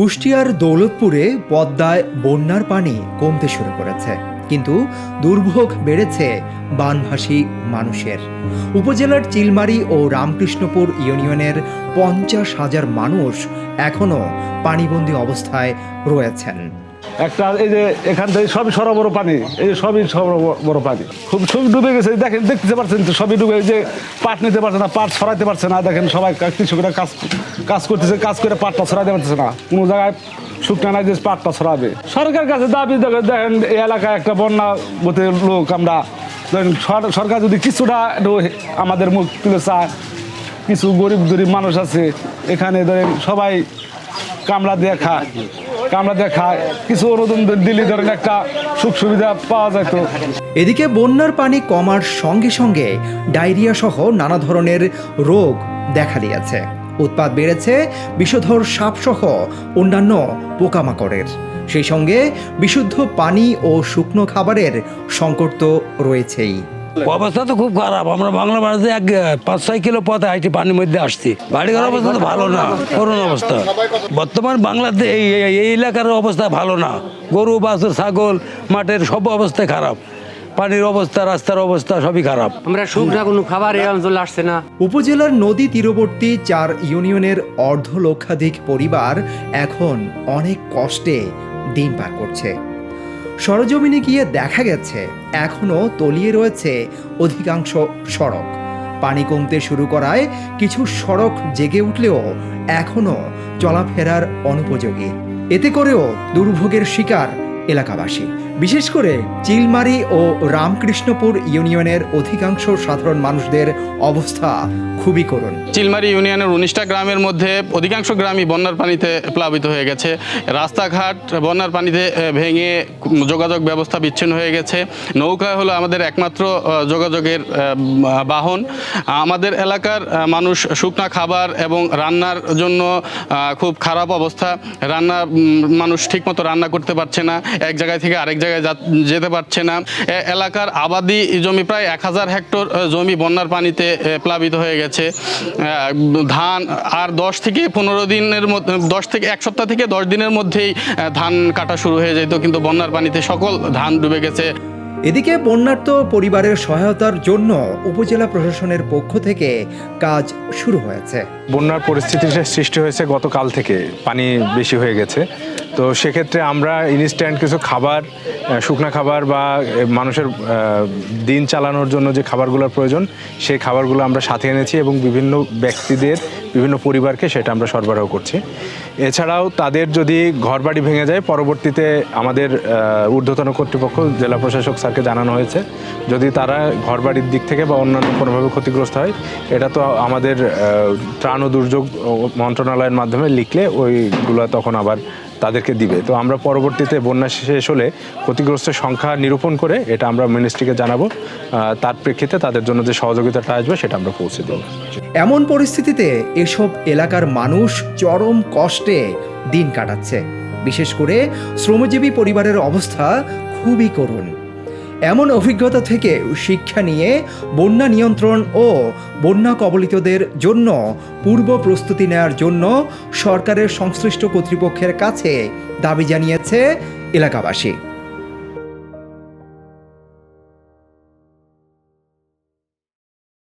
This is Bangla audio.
কুষ্টিয়ার দৌলতপুরে পদ্মায় বন্যার পানি কমতে শুরু করেছে, কিন্তু দুর্ভোগ বেড়েছে বানভাসী মানুষের। উপজেলার চিলমারি ও রামকৃষ্ণপুর ইউনিয়নের পঞ্চাশ হাজার মানুষ এখনও পানিবন্দী অবস্থায় রয়েছেন। একটা এই যে এখান থেকে সবই সরবর পানি, এই যে সবই সরবর পানি। খুব খুব ডুবে গেছে, দেখেন, দেখতে পাচ্ছেন তো সবই ডুবে যে পাট নিতে পারছে না, পাট ছড়াইতে পারছে না, দেখেন সবাই কৃষকরা কাজ কাজ করতেছে, কাজ করে পাটটা ছড়াইতে পারতেছে না। কোনো জায়গায় শুকনা নাই যে পাটটা ছড়াবে। সরকার কাছে দাবি দেখেন, এই এলাকায় একটা বন্যা মতে লোক আমরা সরকার যদি কিছুটা একটু আমাদের মুখ তুলে চায়, কিছু গরিব গরিব মানুষ আছে, এখানে ধরেন সবাই কামড়া দিয়ে খায়। কামড়া দিয়ে খায় কিছু অনুদান দিলে ধরেন একটা সুখ সুবিধা পাওয়া যেত এদিকে বন্যার পানি কমার সঙ্গে সঙ্গে ডায়রিয়া সহ নানা ধরনের রোগ দেখা দিয়েছে। উৎপাদ বেড়েছে, বিষধর সাপসহ অন্যান্য পোকামাকড়ের। সেই সঙ্গে বিশুদ্ধ পানি ও শুকনো খাবারের সংকট তো রয়েছেই। অবস্থা তো খুব খারাপ। আমরা বাংলা বাড়িতে এক পাঁচ ছয় কিলো পথে হাইটি পানির মধ্যে আসছি। বাড়ি বাড়িঘর অবস্থা তো ভালো না করুণ অবস্থা। বর্তমান বাংলাতে এই এই- এই এলাকার অবস্থা ভালো না। গরু বাছুর ছাগল মাঠের সব অবস্থা খারাপ। পানির অবস্থা রাস্তার অবস্থা সবই খারাপ। আমরা শুকনা কোনো খাবার এই অঞ্চলে আসছে না। উপজেলার নদী তীরবর্তী চার ইউনিয়নের অর্ধ লক্ষাধিক পরিবার এখন অনেক কষ্টে দিন পার করছে। সরজমিনে গিয়ে দেখা গেছে এখনও তলিয়ে রয়েছে অধিকাংশ সড়ক। পানি কমতে শুরু করায় কিছু সড়ক জেগে উঠলেও এখনও চলাফেরার অনুপযোগী। এতে করেও দুর্ভোগের শিকার এলাকাবাসী। বিশেষ করে চিলমারি ও রামকৃষ্ণপুর ইউনিয়নের অধিকাংশ সাধারণ মানুষদের অবস্থা খুবই করুণ। চিলমারি ইউনিয়নের উনিশটা গ্রামের মধ্যে অধিকাংশ গ্রামই বন্যার পানিতে প্লাবিত হয়ে গেছে। রাস্তাঘাট বন্যার পানিতে ভেঙে যোগাযোগ ব্যবস্থা বিচ্ছিন্ন হয়ে গেছে। নৌকা হলো আমাদের একমাত্র যোগাযোগের বাহন। আমাদের এলাকার মানুষ শুকনা খাবার এবং রান্নার জন্য খুব খারাপ অবস্থা। রান্না মানুষ ঠিকমতো রান্না করতে পারছে না। এক জায়গায় থেকে আরেক জায়গায় যা- যেতে পারছে না। এলাকার আবাদি জমি প্রায় এক হাজার হেক্টর জমি বন্যার পানিতে প্লাবিত হয়ে গেছে। ধান আর দশ থেকে পনেরো দিনের মধ্যে দশ থেকে এক সপ্তাহ থেকে দশ দিনের মধ্যেই ধান কাটা শুরু হয়ে যেত কিন্তু বন্যার পানিতে সকল ধান ডুবে গেছে। এদিকে বন্যার্ত পরিবারের সহায়তার জন্য উপজেলা প্রশাসনের পক্ষ থেকে কাজ শুরু হয়েছে। বন্যার পরিস্থিতির সৃষ্টি হয়েছে গতকাল থেকে পানি বেশি হয়ে গেছে। তো সেক্ষেত্রে আমরা ইনস্ট্যান্ট কিছু খাবার শুকনা খাবার বা মানুষের দিন চালানোর জন্য যে খাবারগুলোর প্রয়োজন, সেই খাবারগুলো আমরা সাথে এনেছি এবং বিভিন্ন ব্যক্তিদের, বিভিন্ন পরিবারকে সেটা আমরা সরবরাহ করছি। এছাড়াও তাদের যদি ঘরবাড়ি ভেঙে যায়, পরবর্তীতে আমাদের ঊর্ধ্বতন কর্তৃপক্ষ, জেলা প্রশাসক স্যারকে জানানো হয়েছে, যদি তারা ঘরবাড়ির দিক থেকে বা অন্যান্য কোনোভাবে ক্ষতিগ্রস্ত হয়, এটা তো আমাদের ত্রাণ ও দুর্যোগ মন্ত্রণালয়ের মাধ্যমে লিখলে ওইগুলো তখন আবার তাদেরকে দিবে। তো আমরা পরবর্তীতে বন্যা শেষ হলে ক্ষতিগ্রস্ত সংখ্যা নিরূপণ করে এটা আমরা মিনিস্ট্রিকে জানাব। তার প্রেক্ষিতে তাদের জন্য যে সহযোগিতাটা আসবে সেটা আমরা পৌঁছে দেব। এমন পরিস্থিতিতে এসব এলাকার মানুষ চরম কষ্টে দিন কাটাচ্ছে। বিশেষ করে শ্রমজীবী পরিবারের অবস্থা খুবই করুণ। এমন অভিজ্ঞতা থেকে শিক্ষা নিয়ে বন্যা নিয়ন্ত্রণ ও বন্যা কবলিতদের জন্য পূর্ব প্রস্তুতি নেয়ার জন্য সরকারের সংশ্লিষ্ট কর্তৃপক্ষের কাছে দাবি জানিয়েছে এলাকাবাসী।